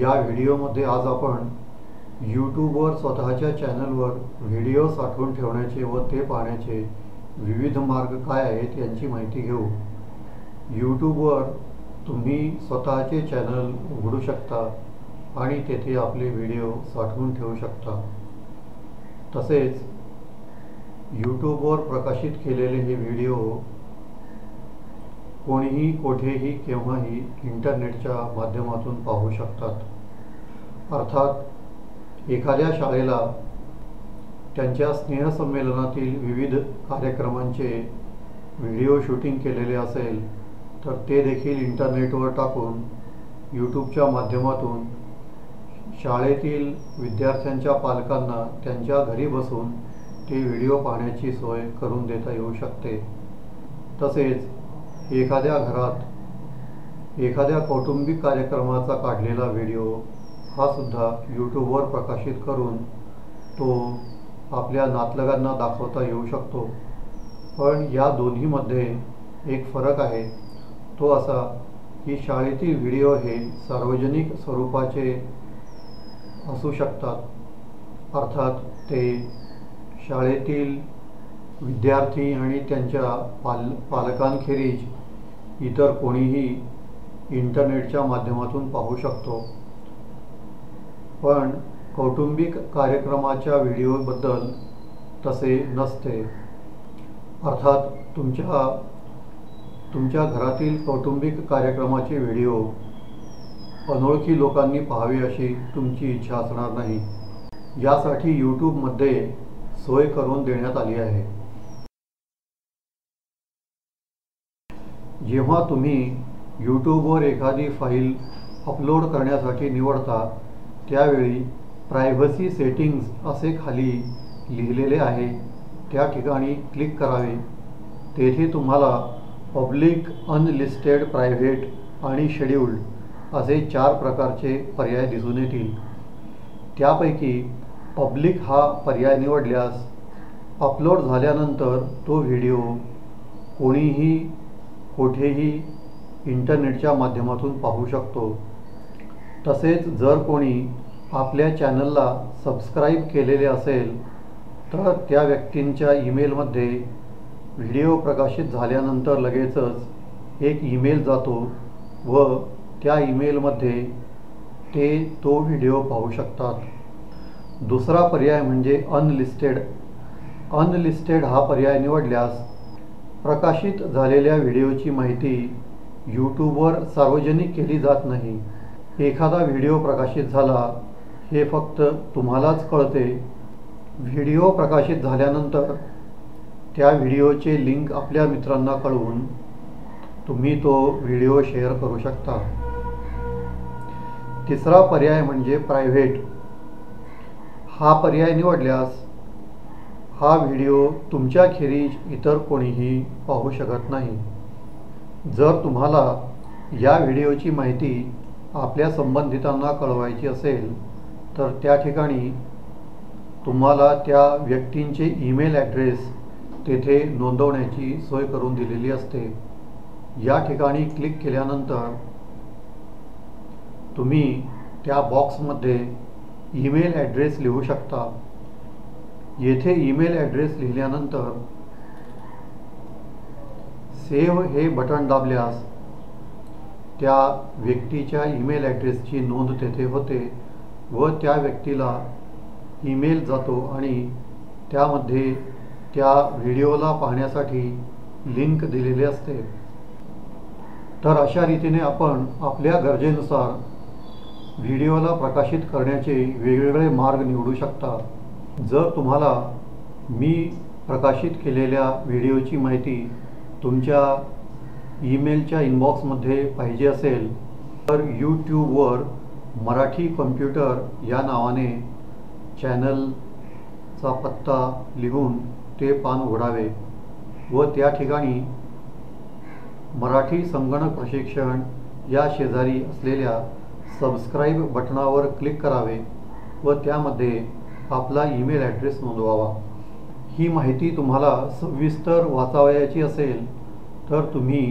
या व्हिडिओमध्ये आज आपण यूट्यूबवर स्वतःच्या चॅनलवर व्हिडिओ साठवून ठेवण्याचे व ते पाहण्याचे विविध मार्ग काय आहेत यांची माहिती घेऊ. यूट्यूबवर तुम्ही स्वतःचे चॅनल उघडू शकता आणि तेथे आपले व्हिडिओ साठवून ठेवू शकता. तसेच यूट्यूबवर प्रकाशित केलेले हे व्हिडिओ कोणीही कोठेही केव्हाही इंटरनेटच्या माध्यमातून पाहू शकतात. अर्थात एखाद्या शाळेला त्यांच्या स्नेहसंमेलनातील विविध कार्यक्रमांचे व्हिडिओ शूटिंग केलेले असेल तर ते देखील इंटरनेटवर टाकून यूट्यूबच्या माध्यमातून शाळेतील विद्यार्थ्यांच्या पालकांना त्यांच्या घरी बसून ते व्हिडिओ पाहण्याची सोय करून देता येऊ शकते. तसेच एखाद्या घरात एखाद्या कौटुंबिक कार्यक्रमाचा काढलेला व्हिडिओ हा सुद्धा यूट्यूबवर प्रकाशित करून तो आपल्या नातलगांना दाखवता येऊ शकतो. पण या दोन्हीमध्ये एक फरक आहे. तो असा की शाळेतील व्हिडिओ हे सार्वजनिक स्वरूपाचे असू शकतात. अर्थात ते शाळेतील विद्यार्थी आणि त्यांच्या पाल पालकांखेरीज इतर कोणीही इंटरनेटच्या माध्यमातून पाहू शकतो. पण कौटुंबिक कार्यक्रमाच्या व्हिडिओबद्दल तसे नसते. अर्थात तुमच्या तुमच्या घरातील कौटुंबिक कार्यक्रमाचे व्हिडिओ अनोळखी लोकांनी पाहावे अशी तुमची इच्छा असणार नाही. यासाठी यूट्यूबमध्ये सोय करून देण्यात आली आहे. जेव्हा तुम्ही यूट्यूबवर एखादी फाईल अपलोड करण्यासाठी निवडता त्यावेळी प्रायव्हसी सेटिंग्ज असे खाली लिहिलेले आहे. त्या ठिकाणी क्लिक करावे. तेथे तुम्हाला पब्लिक अनलिस्टेड प्रायव्हेट आणि शेड्यूल्ड असे चार प्रकारचे पर्याय दिसून येतील. त्यापैकी पब्लिक हा पर्याय निवडल्यास अपलोड झाल्यानंतर तो व्हिडिओ कोणीही कोठेही इंटरनेटच्या माध्यमातून पाहू शकतो. तसेच जर कोणी आपल्या चॅनलला सबस्क्राईब केलेले असेल तर त्या व्यक्तींच्या ईमेलमध्ये व्हिडिओ प्रकाशित झाल्यानंतर लगेचच एक ईमेल जातो व त्या ईमेलमध्ये ते तो व्हिडिओ पाहू शकतात. दुसरा पर्याय म्हणजे अनलिस्टेड. अनलिस्टेड हा पर्याय निवडल्यास प्रकाशित झालेल्या व्हिडिओची माहिती यूट्यूबवर सार्वजनिक केली जात नाही. एखादा व्हिडिओ प्रकाशित झाला हे फक्त तुम्हालाच कळते. व्हिडिओ प्रकाशित झाल्यानंतर त्या व्हिडिओचे लिंक आपल्या मित्रांना कळवून तुम्ही तो व्हिडिओ शेअर करू शकता. तिसरा पर्याय म्हणजे प्रायव्हेट. हा पर्याय निवडल्यास हा व्हिडिओ तुमच्याखेरीज इतर कोणीही पाहू शकत नाही. जर तुम्हाला या व्हिडिओची माहिती आपल्या संबंधितांना कळवायची असेल तर त्या ठिकाणी तुम्हाला त्या व्यक्तींचे ईमेल ॲड्रेस तेथे नोंदवण्याची सोय करून दिलेली असते. या ठिकाणी क्लिक केल्यानंतर तुम्ही त्या बॉक्समध्ये ईमेल ॲड्रेस लिहू शकता. येथे ईमेल ॲड्रेस लिहिल्यानंतर सेव्ह हे बटन दाबल्यास त्या व्यक्तीच्या ईमेल ॲड्रेसची नोंद तेथे होते व त्या व्यक्तीला ईमेल जातो आणि त्यामध्ये त्या व्हिडिओला पाहण्यासाठी लिंक दिलेले असते. तर अशा रीतीने आपण आपल्या गरजेनुसार व्हिडिओला प्रकाशित करण्याचे वेगवेगळे मार्ग निवडू शकता. जर तुम्हाला मी प्रकाशित केलेल्या व्हिडिओची माहिती तुमच्या ईमेलच्या इनबॉक्समध्ये पाहिजे असेल तर यूट्यूबवर मराठी कम्प्युटर या नावाने चॅनलचा पत्ता लिहून ते पान उघडावे व त्या ठिकाणी मराठी संगणक प्रशिक्षण या शेजारी असलेल्या सबस्क्राईब बटणावर क्लिक करावे व त्यामध्ये आपला ईमेल ॲड्रेस नोंदवावा. ही माहिती तुम्हाला सविस्तर वाचावयाची असेल तर तुम्ही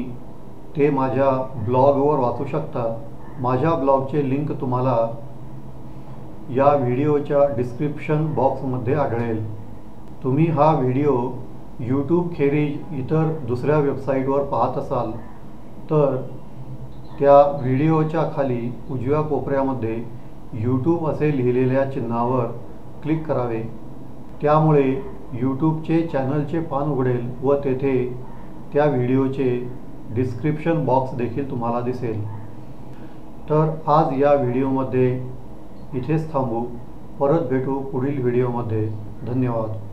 ते माझ्या ब्लॉगवर वाचू शकता. माझ्या ब्लॉगचे लिंक तुम्हाला या व्हिडिओच्या डिस्क्रिप्शन बॉक्समध्ये आढळेल. तुम्ही हा व्हिडिओ यूट्यूब खेरीज इतर दुसऱ्या वेबसाईटवर पाहत असाल तर त्या व्हिडिओच्या खाली उजव्या कोपऱ्यामध्ये यूट्यूब असे लिहिलेल्या चिन्हावर क्लिक करावे. त्यामुळे यूट्यूबचे चॅनलचे पान उघडेल व तेथे त्या व्हिडिओचे डिस्क्रिप्शन बॉक्स देखील तुम्हाला दिसेल. तर आज या व्हिडिओमध्ये इथेच थांबू. परत भेटू पुढील व्हिडिओमध्ये धन्यवाद.